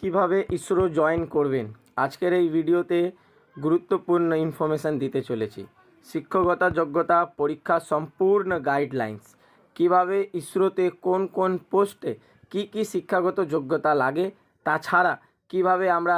কীভাবে ইসরো জয়েন করবেন? আজকের এই ভিডিওতে গুরুত্বপূর্ণ ইনফরমেশান দিতে চলেছি। শিক্ষকতা, যোগ্যতা পরীক্ষার সম্পূর্ণ গাইডলাইন্স কীভাবে ইসরোতে কোন কোন পোস্টে কি কি শিক্ষাগত যোগ্যতা লাগে, তাছাড়া কীভাবে আমরা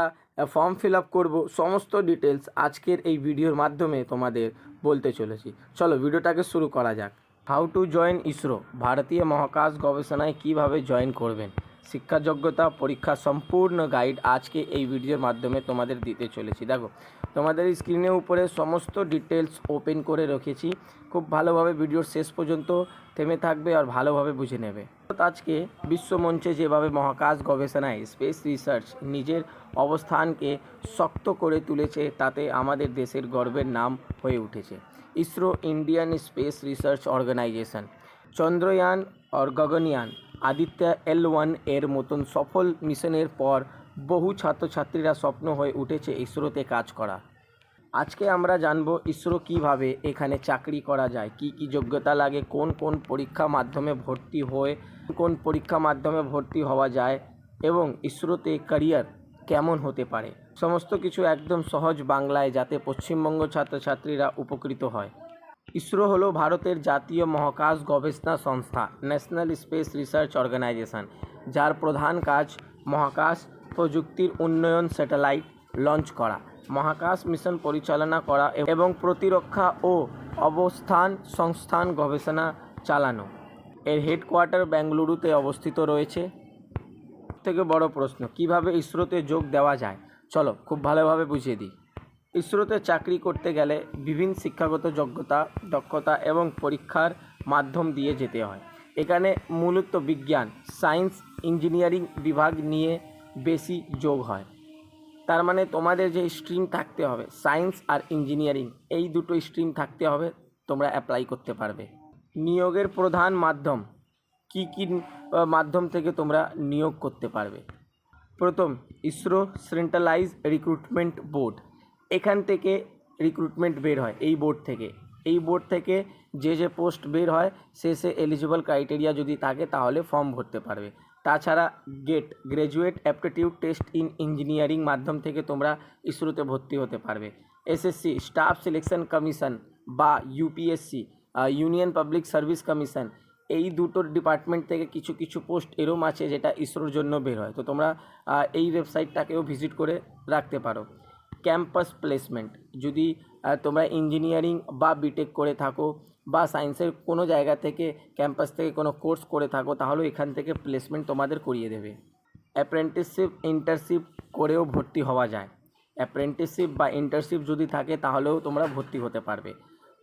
ফর্ম ফিল আপ করব, সমস্ত ডিটেলস আজকের এই ভিডিওর মাধ্যমে তোমাদের বলতে চলেছি। চলো ভিডিওটাকে শুরু করা যাক। হাউ টু জয়েন ইসরো ভারতীয় মহাকাশ গবেষণায় কীভাবে জয়েন করবেন? শিক্ষা যোগ্যতা পরীক্ষার সম্পূর্ণ গাইড আজকে এই ভিডিওর মাধ্যমে তোমাদের দিতে চলেছি। দেখো, তোমাদের স্ক্রিনের উপরে সমস্ত ডিটেলস ওপেন করে রেখেছি। খুব ভালোভাবে ভিডিওর শেষ পর্যন্ত থেমে থাকবে আর ভালোভাবে বুঝে নেবে। আজকে বিশ্বমঞ্চে যেভাবে মহাকাশ গবেষণায় স্পেস রিসার্চ নিজের অবস্থানকে শক্ত করে তুলেছে, তাতে আমাদের দেশের গর্বের নাম হয়ে উঠেছে। ISRO Indian Space Research Organisation Chandrayaan আর গগনয়ান আদিত্য এল ওয়ানের মতন সফল মিশনের পর বহু ছাত্রছাত্রীরা স্বপ্ন হয়ে উঠেছে ইসরোতে কাজ করা। আজকে আমরা জানব ইসরো কীভাবে এখানে চাকরি করা যায়, কি কি যোগ্যতা লাগে, কোন কোন পরীক্ষা মাধ্যমে ভর্তি হয়ে, কোন পরীক্ষা মাধ্যমে ভর্তি হওয়া যায় এবং ইসরোতে ক্যারিয়ার কেমন হতে পারে। সমস্ত কিছু একদম সহজ বাংলায় যাতে পশ্চিমবঙ্গ ছাত্রছাত্রীরা উপকৃত হয়। ইসরো হলো ভারতের জাতীয় মহাকাশ গবেষণা সংস্থা ন্যাশনাল স্পেস রিসার্চ অর্গানাইজেশন যার প্রধান কাজ মহাকাশ প্রযুক্তির উন্নয়ন স্যাটেলাইট লঞ্চ করা, মহাকাশ মিশন পরিচালনা করা এবং প্রতিরক্ষা ও অবস্থান সংস্থান গবেষণা চালানো। এর হেডকোয়ার্টার বেঙ্গলুরুতে অবস্থিত রয়েছে। থেকে বড় প্রশ্ন, কীভাবে ইসরোতে যোগ দেওয়া যায়? চলো, খুব ভালোভাবে বুঝিয়ে দিই। ইসরোতে চাকরি করতে গেলে বিভিন্ন শিক্ষাগত যোগ্যতা, দক্ষতা এবং পরীক্ষার মাধ্যম দিয়ে যেতে হয়। এখানে মূলত বিজ্ঞান, সায়েন্স, ইঞ্জিনিয়ারিং বিভাগ নিয়ে বেশি যোগ হয়। তার মানে তোমাদের যে স্ট্রিম থাকতে হবে, সায়েন্স আর ইঞ্জিনিয়ারিং, এই দুটো স্ট্রিম থাকতে হবে, তোমরা অ্যাপ্লাই করতে পারবে। নিয়োগের প্রধান মাধ্যম, কি কি মাধ্যম থেকে তোমরা নিয়োগ করতে পারবে? প্রথম, ইসরো সেন্ট্রালাইজ রিক্রুটমেন্ট বোর্ড। এখান থেকে রিক্রুটমেন্ট বের হয়, এই বোর্ড থেকে। এই বোর্ড থেকে যে যে পোস্ট বের হয়, সে সে এলিজিবল ক্রাইটেরিয়া যদি থাকে, তাহলে ফর্ম ভরতে পারবে। তাছাড়া GATE Graduate Aptitude Test in Engineering মাধ্যম থেকে তোমরা ইসরোতে ভর্তি হতে পারবে। এসএসসি স্টাফ সিলেকশন কমিশন বা UPSC Union Public Service Commission এই দুটোর ডিপার্টমেন্ট থেকে কিছু কিছু পোস্ট এরম আছে যেটা ইসরোর জন্য বের হয়। তো তোমরা এই ওয়েবসাইটটাকেও ভিজিট করে রাখতে পারো। Campus placement. যদি তোমরা ইঞ্জিনিয়ারিং বা বিটেক করে থাকো বা সায়েন্সের কোনো জায়গা থেকে, ক্যাম্পাস থেকে কোনো কোর্স করে থাকো তাহলেও এখান থেকে প্লেসমেন্ট তোমাদের করিয়ে দেবে। অ্যাপ্রেন্টিসশিপ ইন্টার্নশিপ করেও ভর্তি হওয়া যায়। অ্যাপ্রেন্টিসশিপ বা ইন্টার্নশিপ যদি থাকে, তাহলেও তোমরা ভর্তি হতে পারবে।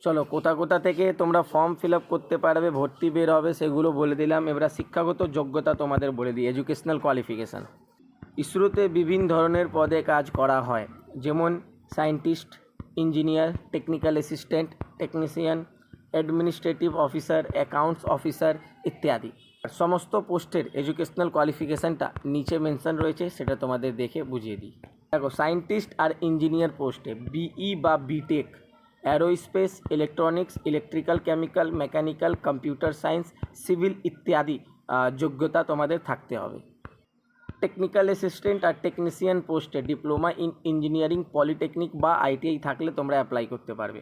চলো, কোথা কোথা থেকে তোমরা ফর্ম ফিল আপ করতে পারবে, ভর্তি বের হবে, সেগুলো বলে দিলাম। এবার শিক্ষাগত যোগ্যতা তোমাদের বলে দিই এডুকেশনাল কোয়ালিফিকেশান ইসরোতে বিভিন্ন ধরনের পদে কাজ করা হয়। যেমন scientist, engineer, technical assistant, technician, administrative officer, accounts officer ইত্যাদি। সমস্ত পোস্টের এডুকেশনাল কোয়ালিফিকেশানটা নিচে মেনশন রয়েছে, সেটা তোমাদের দেখে বুঝিয়ে দিই। দেখো, সায়েন্টিস্ট আর ইঞ্জিনিয়ার পোস্টে বিই বা BTech aerospace, electronics, electrical, chemical, mechanical, computer science, civil ইত্যাদি যোগ্যতা তোমাদের থাকতে হবে। টেকনিক্যাল অ্যাসিস্ট্যান্ট আর টেকনিশিয়ান পোস্টে ডিপ্লোমা ইন ইঞ্জিনিয়ারিং পলিটেকনিক বা আইটিআই থাকলে তোমরা অ্যাপ্লাই করতে পারবে।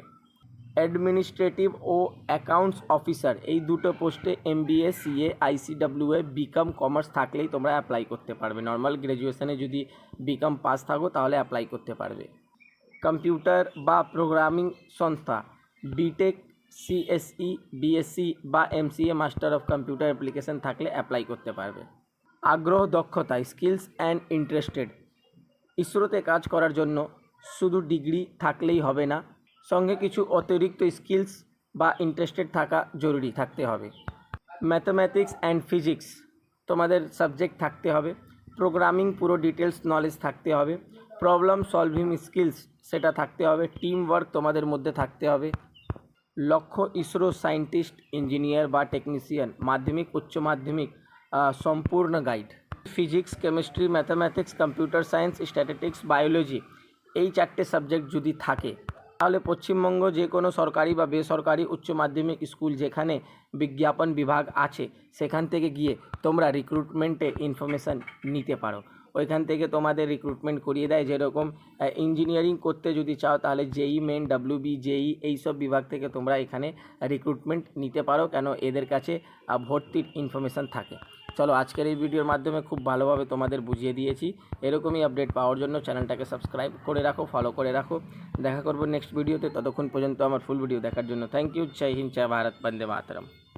অ্যাডমিনিস্ট্রেটিভ ও অ্যাকাউন্টস অফিসার এই দুটো পোস্টে MBA CA ICWA BCom commerce থাকলেই তোমরা অ্যাপ্লাই করতে পারবে। নর্মাল গ্র্যাজুয়েশনে যদি বিকম পাস থাকো তাহলে অ্যাপ্লাই করতে পারবে। কম্পিউটার বা প্রোগ্রামিং সংস্থা বিটেক সিএসই বিএসসি বা MCA master of computer application থাকলে অ্যাপ্লাই করতে পারবে। আগ্রহ, দক্ষতা স্কিলস অ্যান্ড ইন্টারেস্টেড ইসরোতে কাজ করার জন্য শুধু ডিগ্রি থাকলেই হবে না, সঙ্গে কিছু অতিরিক্ত স্কিলস বা ইন্টারেস্টেড থাকা জরুরি থাকতে হবে। ম্যাথামেটিক্স অ্যান্ড ফিজিক্স তোমাদের সাবজেক্ট থাকতে হবে। প্রোগ্রামিং পুরো ডিটেলস নলেজ থাকতে হবে। প্রবলেম সলভিং স্কিলস সেটা থাকতে হবে। টিম ওয়ার্ক তোমাদের মধ্যে থাকতে হবে। লক্ষ্য ইসরো সায়েন্টিস্ট ইঞ্জিনিয়ার বা টেকনিশিয়ান মাধ্যমিক, উচ্চ মাধ্যমিক সম্পূর্ণ guide physics chemistry mathematics computer science statistics biology এই চারটে সাবজেক্ট যদি থাকে, তাহলে পশ্চিমবঙ্গ যে কোনো সরকারি বা বেসরকারি উচ্চ মাধ্যমিক স্কুল যেখানে বিজ্ঞাপন বিভাগ আছে, সেখান থেকে গিয়ে তোমরা রিক্রুটমেন্টে ইনফরমেশান নিতে পারো। ওইখান থেকে তোমাদের রিক্রুটমেন্ট করিয়ে দেয়। যেরকম ইঞ্জিনিয়ারিং করতে যদি চাও, তাহলে JEE Main W B JEE এইসব বিভাগ থেকে তোমরা এখানে রিক্রুটমেন্ট নিতে পারো। কেন? এদের কাছে ভর্তির ইনফরমেশান থাকে। চলো আজকের এই ভিডিওর মাধ্যমে খুব ভালোভাবে তোমাদের বুঝিয়ে দিয়েছি। এরকমই আপডেট পাওয়ার জন্য চ্যানেলটাকে সাবস্ক্রাইব করে রাখো ফলো করে রাখো। দেখা করব নেক্সট ভিডিওতে ততক্ষণ পর্যন্ত আমার ফুল ভিডিও দেখার জন্য থ্যাংক ইউ জয় হিন্দ, জয় ভারত, বন্দে মাতরম।